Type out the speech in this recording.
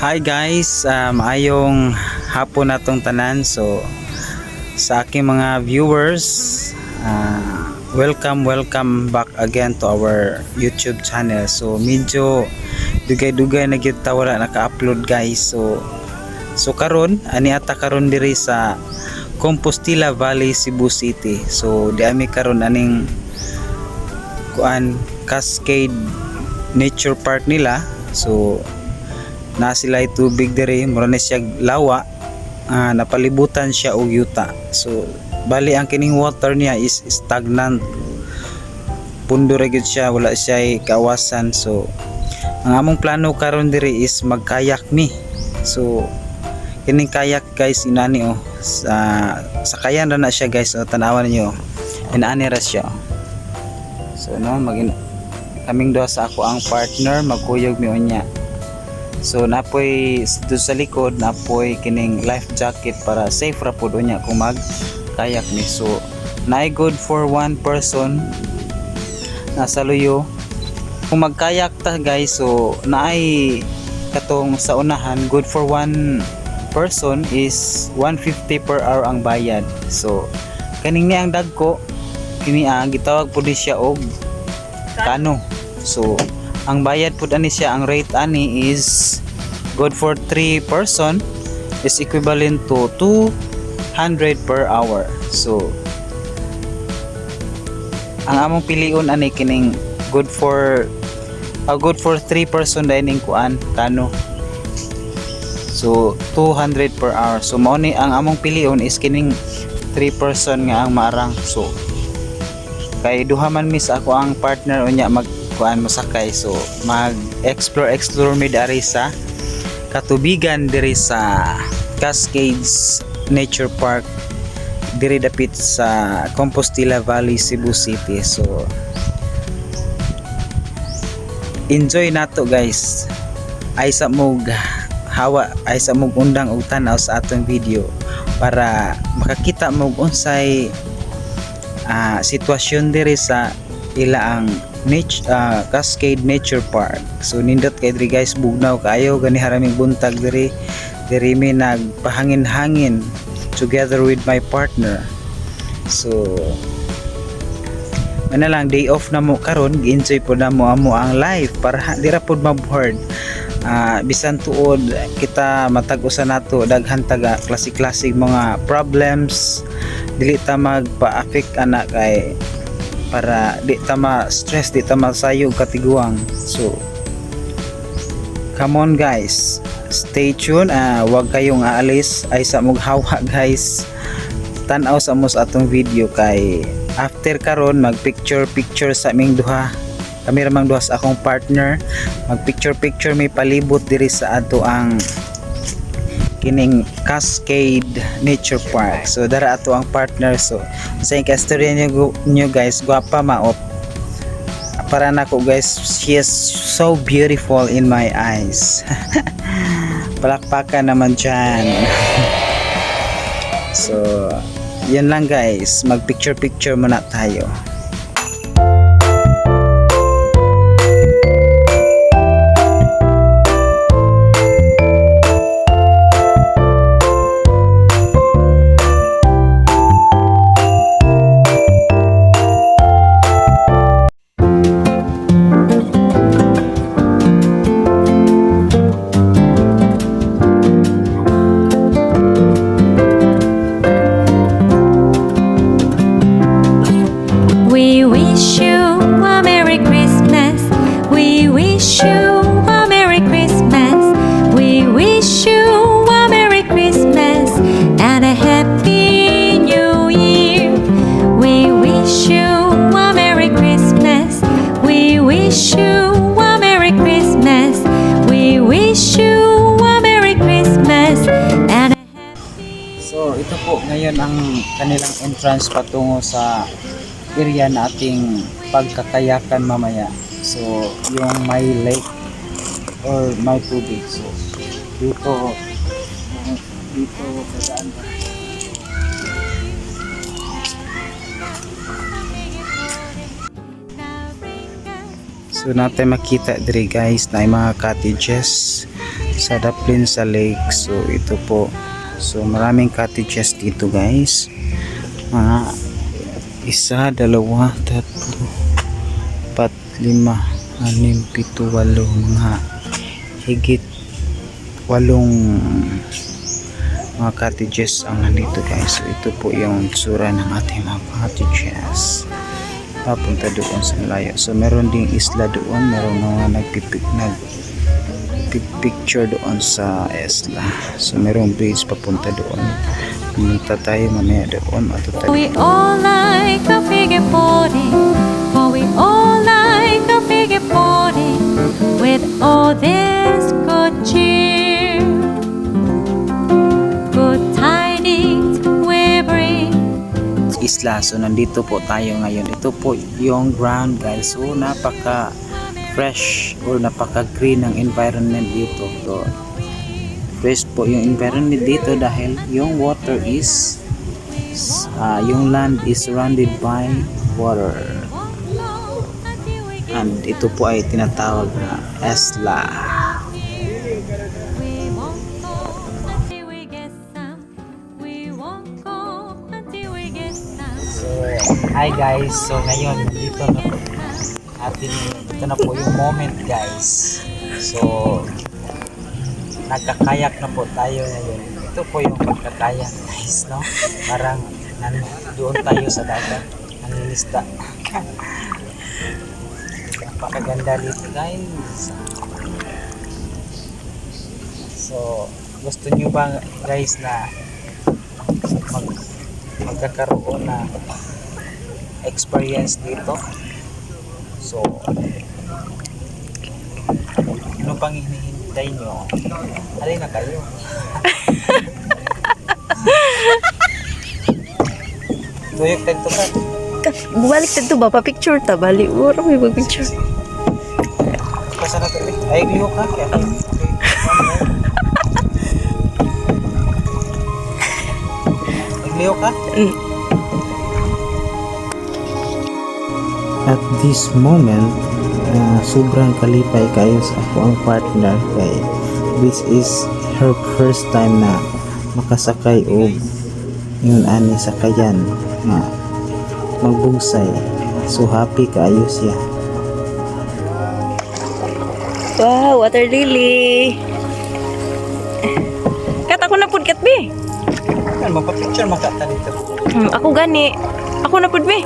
Hi guys, um, ayong hapon natong tanan. So sa aking mga viewers, uh, welcome welcome back again to our YouTube channel. So medyo dugay-dugay na gyud wala naka-upload guys. So so karon ani ata karon diri sa Compostela Valley, Cebu City. So di ami karon aning kuan Cascade Nature Park nila. So na sila tubig diri mura na siya lawa ah, napalibutan siya og yuta. So bali ang kining water niya is stagnant. Pundo ra gyud siya wala siya kawasan. So ang among plano karon diri is magkayak mi. So kining kayak guys inani oh. Sa sakayan ra na siya guys oh tanawan niyo inani ra siya so no magin kaming duha sa ako ang partner magkuyog mi unya So napoy dito sa likod napoy kining life jacket para safe ra pud unya kung mag kayak ni. So naay good for one person nasa luyo. Kung magkayak ta guys so naay katong sa unahan good for one person is 150 per hour ang bayad. So kaning ni ang dagko kini ang gitawag pud siya og kano. So ang bayad pud ani siya ang rate ani is good for 3 person is equivalent to 200 per hour. So ang among piliun ani kining good for uh, good for 3 person dining kuan kano so 200 per hour. So mao ni ang among piliun is kining 3 person nga ang marang so kay duha man mi sa ako ang partner unya mag kuan masakay so mag explore explore mi dari sa katubigan diri sa Cascades Nature Park diri dapit sa Compostela Valley Cebu City. So enjoy nato guys. Ay sa mog hawa ay sa mog undang og tanaw sa atong video para makakita mo unsay ah, sitwasyon diri sa ila ang nat- ah, Cascade Nature Park. So nindot kay diri guys. Bugnaw kayo gani haraming buntag diri. Diri mi nagpahangin-hangin together with my partner. So ano lang day off na mo karon. Gi-enjoy po na mo amo ang life. Para ha- dira pod maboard. Ah, bisan tuod kita matag-usa nato daghan taga klase-klase mga problems. Dili ta magpa-affect ana kay para di ta ma-stress di ta masayog katiguang so come on guys. Stay tuned ah wag kayong aalis. Ay sa mughawa guys. Tan-aw sa mo sa atong video kay after karon mag picture picture sa aming duha. Kami ramang duha sa akong partner. Mag picture picture may palibot diri sa ato ang kining Cascade Nature Park. So dara ato ang partner. So sa kastorya niyo, niyo guys gwapa maop para nako guys she is so beautiful in my eyes. Palakpakan naman dyan. So yun lang guys. Mag picture picture muna tayo So ito po ngayon ang kanilang entrance patungo sa area na ating pagkakayakan mamaya. So yung may lake or may tubig. So dito dito dadaan ka. So natin makita diri guys na yung mga cottages. sa Daplin sa lake. So ito po. So maraming cottages dito guys. Mga isa, dalawa, tatlo, pat, lima, anim, pito, walo, mga higit walong mga cottages ang nandito guys. So ito po yung tsura ng ating mga cottages. Papunta doon sa malayo. So meron ding isla doon. Meron mga nagpipik nag picture doon sa isla. So merong bridge papunta doon. Pumunta tayo mamaya doon. Matutal. We all like a figure 40. For we all like a figure 40. With all this good cheer. Good tidings we bring. isla. So nandito po tayo ngayon. Ito po yung ground guys. So napaka fresh or napaka green ng environment dito. So fresh po yung environment dito dahil yung water is ah, yung land is surrounded by water. And ito po ay tinatawag na Esla. Hi guys. So ngayon, nandito na atin ito na po yung moment guys. So, nagkakayak na po tayo ngayon. Ito po yung pagkakayak guys, no? Parang nan doon tayo sa dagat. Nangingisda. Napakaganda dito guys. So, gusto nyo ba guys na mag magkakaroon na experience dito. So, ano pang hinihintay nyo? Halina kayo. Tuyok tagto ka. Balik dito ba? Pa-picture ta, bali. Wala may mag-picture. Pasa na to. Ay, liho ka. Kaya. Nagliho ka? Mm. At this moment, uh, sobrang kalipay kayo sa ako ang partner kay this is her first time na makasakay og yun ani sakayan nga magbugsay so happy kayo siya Wow, water lily. Kat ako na pud kat be. Ano, magpa-picture makata dito. Hmm, ako gani. Ako na pud be.